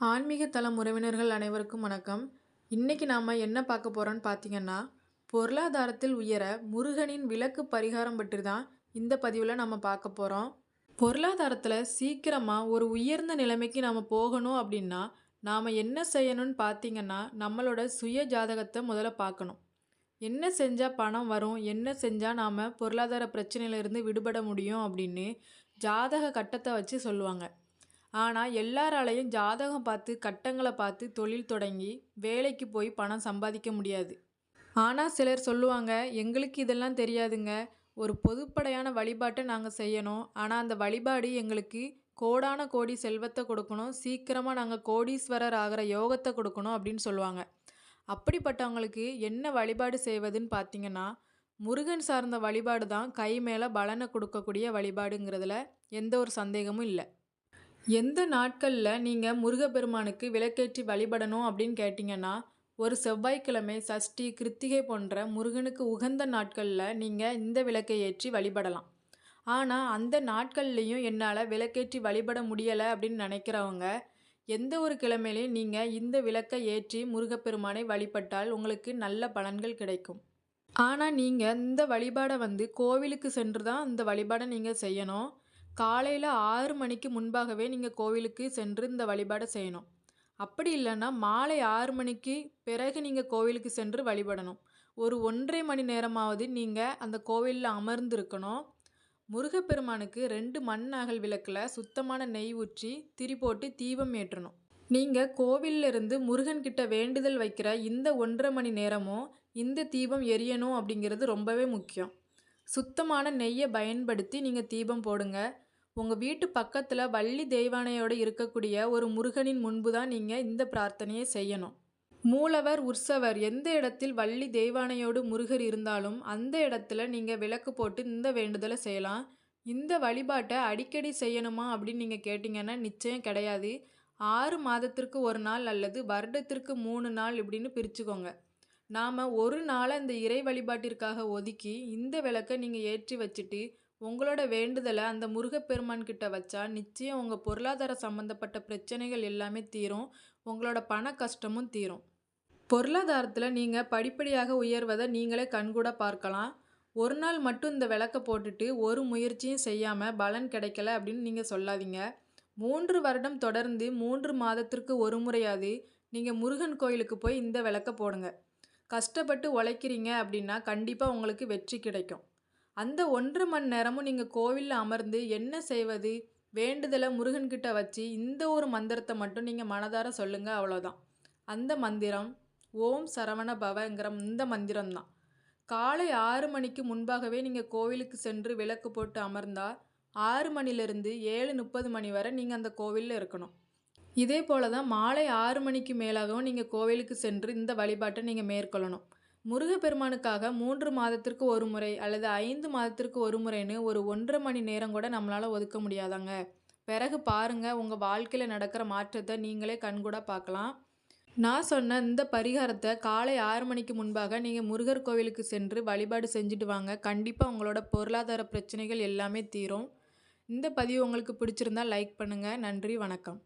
ஆன்மீக தளம் உறவினர்கள் அனைவருக்கும் வணக்கம். இன்னைக்கு நாம் என்ன பார்க்க போகிறோன்னு பார்த்தீங்கன்னா பொருளாதாரத்தில் உயர முருகனின் விளக்கு பரிகாரம் பற்றி தான் இந்த பதிவில் நம்ம பார்க்க போகிறோம் பொருளாதாரத்தில் சீக்கிரமாக ஒரு உயர்ந்த நிலைமைக்கு நாம் போகணும் அப்படின்னா நாம் என்ன செய்யணும்னு பார்த்தீங்கன்னா நம்மளோட சுய ஜாதகத்தை முதல்ல பார்க்கணும். என்ன செஞ்சால் பணம் வரும் என்ன செஞ்சால் நாம் பொருளாதார பிரச்சனையிலேருந்து விடுபட முடியும் அப்படின்னு ஜாதக கட்டத்தை வச்சு சொல்லுவாங்க. ஆனால் எல்லாராலையும் ஜாதகம் பார்த்து கட்டங்களை பார்த்து தொழில் தொடங்கி வேலைக்கு போய் பணம் சம்பாதிக்க முடியாது. ஆனால் சிலர் சொல்லுவாங்க எங்களுக்கு இதெல்லாம் தெரியாதுங்க. ஒரு பொதுப்படையான வழிபாட்டை நாங்கள் செய்யணும். ஆனால் அந்த வழிபாடு எங்களுக்கு கோடான கோடி செல்வத்தை கொடுக்கணும். சீக்கிரமாக நாங்கள் கோடீஸ்வரர் ஆகிற யோகத்தை கொடுக்கணும் அப்படின்னு சொல்லுவாங்க. அப்படிப்பட்டவங்களுக்கு என்ன வழிபாடு செய்வதுன்னு பார்த்தீங்கன்னா முருகன் சார்ந்த வழிபாடு தான் கை மேலே பலனை கொடுக்கக்கூடிய வழிபாடுங்கிறதுல எந்த ஒரு சந்தேகமும் இல்லை. எந்த நாட்களில் நீங்கள் முருகப்பெருமானுக்கு விளக்கேற்றி வழிபடணும் அப்படின்னு கேட்டிங்கன்னா ஒரு செவ்வாய்க்கிழமை சஷ்டி கிருத்திகை போன்ற முருகனுக்கு உகந்த நாட்களில் நீங்கள் இந்த விளக்கை ஏற்றி வழிபடலாம். ஆனால் அந்த நாட்கள்லேயும் என்னால் விளக்கேற்றி வழிபட முடியலை அப்படின்னு நினைக்கிறவங்க எந்த ஒரு கிழமையிலையும் நீங்கள் இந்த விளக்கை ஏற்றி முருகப்பெருமானை வழிபட்டால் உங்களுக்கு நல்ல பலன்கள் கிடைக்கும். ஆனால் நீங்கள் இந்த வழிபாடை வந்து கோவிலுக்கு சென்று தான் இந்த வழிபாடை நீங்கள் செய்யணும். காலையில் ஆறு மணிக்கு முன்பாகவே நீங்கள் கோவிலுக்கு சென்று இந்த வழிபாடை செய்யணும். அப்படி இல்லைன்னா மாலை ஆறு மணிக்கு பிறகு நீங்கள் கோவிலுக்கு சென்று வழிபடணும். ஒரு ஒன்றரை மணி நேரமாவது நீங்கள் அந்த கோவிலில் அமர்ந்திருக்கணும். முருகப்பெருமானுக்கு ரெண்டு மண் அகல் விளக்கில் சுத்தமான நெய் ஊற்றி திரி போட்டு தீபம் ஏற்றணும். நீங்கள் கோவிலிருந்து முருகன்கிட்ட வேண்டுதல் வைக்கிற இந்த ஒன்றரை மணி நேரமும் இந்த தீபம் எரியணும் அப்படிங்கிறது ரொம்பவே முக்கியம். சுத்தமான நெய்யை பயன்படுத்தி நீங்கள் தீபம் போடுங்க. உங்கள் வீட்டு பக்கத்தில் வள்ளி தெய்வானையோடு இருக்கக்கூடிய ஒரு முருகனின் முன்பு தான் நீங்கள் இந்த பிரார்த்தனையை செய்யணும். மூலவர் உற்சவர் எந்த இடத்தில் வள்ளி தெய்வானையோடு முருகர் இருந்தாலும் அந்த இடத்துல நீங்கள் விளக்கு போட்டு இந்த வேண்டுதலை செய்யலாம். இந்த வழிபாட்டை அடிக்கடி செய்யணுமா அப்படின்னு நீங்கள் கேட்டிங்கன்னா நிச்சயம் கிடையாது. ஆறு மாதத்திற்கு ஒரு நாள் அல்லது வருடத்திற்கு மூணு நாள் இப்படின்னு பிரிச்சுக்கோங்க. நாம் ஒரு நாளை இந்த இறை வழிபாட்டிற்காக ஒதுக்கி இந்த விளக்கை நீங்கள் ஏற்றி வச்சுட்டு உங்களோட வேண்டுதலை அந்த முருகப்பெருமான் கிட்ட வச்சா நிச்சயம் உங்கள் பொருளாதார சம்மந்தப்பட்ட பிரச்சனைகள் எல்லாமே தீரும் உங்களோட பண கஷ்டமும் தீரும். பொருளாதாரத்தில் நீங்கள் படிப்படியாக உயர்வதை நீங்களே கண்கூட பார்க்கலாம். ஒரு நாள் மட்டும் இந்த விளக்கை போட்டுட்டு ஒரு முயற்சியும் செய்யாமல் பலன் கிடைக்கல அப்படின்னு நீங்கள் சொல்லாதீங்க. மூன்று வருடம் தொடர்ந்து மூன்று மாதத்திற்கு ஒரு முறையாவது நீங்கள் முருகன் கோயிலுக்கு போய் இந்த விளக்கை போடுங்க. கஷ்டப்பட்டு உழைக்கிறீங்க அப்படின்னா கண்டிப்பாக உங்களுக்கு வெற்றி கிடைக்கும். அந்த ஒன்று மணி நேரமும் நீங்கள் கோவிலில் அமர்ந்து என்ன செய்வது? வேண்டுதலை முருகன்கிட்ட வச்சு இந்த ஒரு மந்திரத்தை மட்டும் நீங்கள் மனதார சொல்லுங்கள் அவ்வளோதான் அந்த மந்திரம் ஓம் சரவண பவங்கிற இந்த மந்திரம் தான் காலை ஆறு மணிக்கு முன்பாகவே நீங்கள் கோவிலுக்கு சென்று விளக்கு போட்டு அமர்ந்தால் ஆறு மணிலேருந்து ஏழு முப்பது மணி வரை நீங்கள் அந்த கோவிலில் இருக்கணும். இதே போல் தான் மாலை ஆறு மணிக்கு மேலாகவும் நீங்கள் கோவிலுக்கு சென்று இந்த வழிபாட்டை நீங்கள் மேற்கொள்ளணும். முருகப்பெருமானுக்காக மூன்று மாதத்திற்கு ஒரு முறை அல்லது ஐந்து மாதத்திற்கு ஒரு முறைன்னு ஒரு ஒன்றரை மணி நேரம் கூட நம்மளால் ஒதுக்க முடியாதாங்க. பிறகு பாருங்கள் உங்கள் வாழ்க்கையில் நடக்கிற மாற்றத்தை நீங்களே கண்கூட பார்க்கலாம். நான் சொன்ன இந்த பரிகாரத்தை காலை ஆறு மணிக்கு முன்பாக நீங்கள் முருகர் கோவிலுக்கு சென்று வழிபாடு செஞ்சுட்டு வாங்க. கண்டிப்பாக உங்களோட பொருளாதார பிரச்சனைகள் எல்லாமே தீரும். இந்த பதிவு உங்களுக்கு பிடிச்சிருந்தா லைக் பண்ணுங்கள் நன்றி வணக்கம்.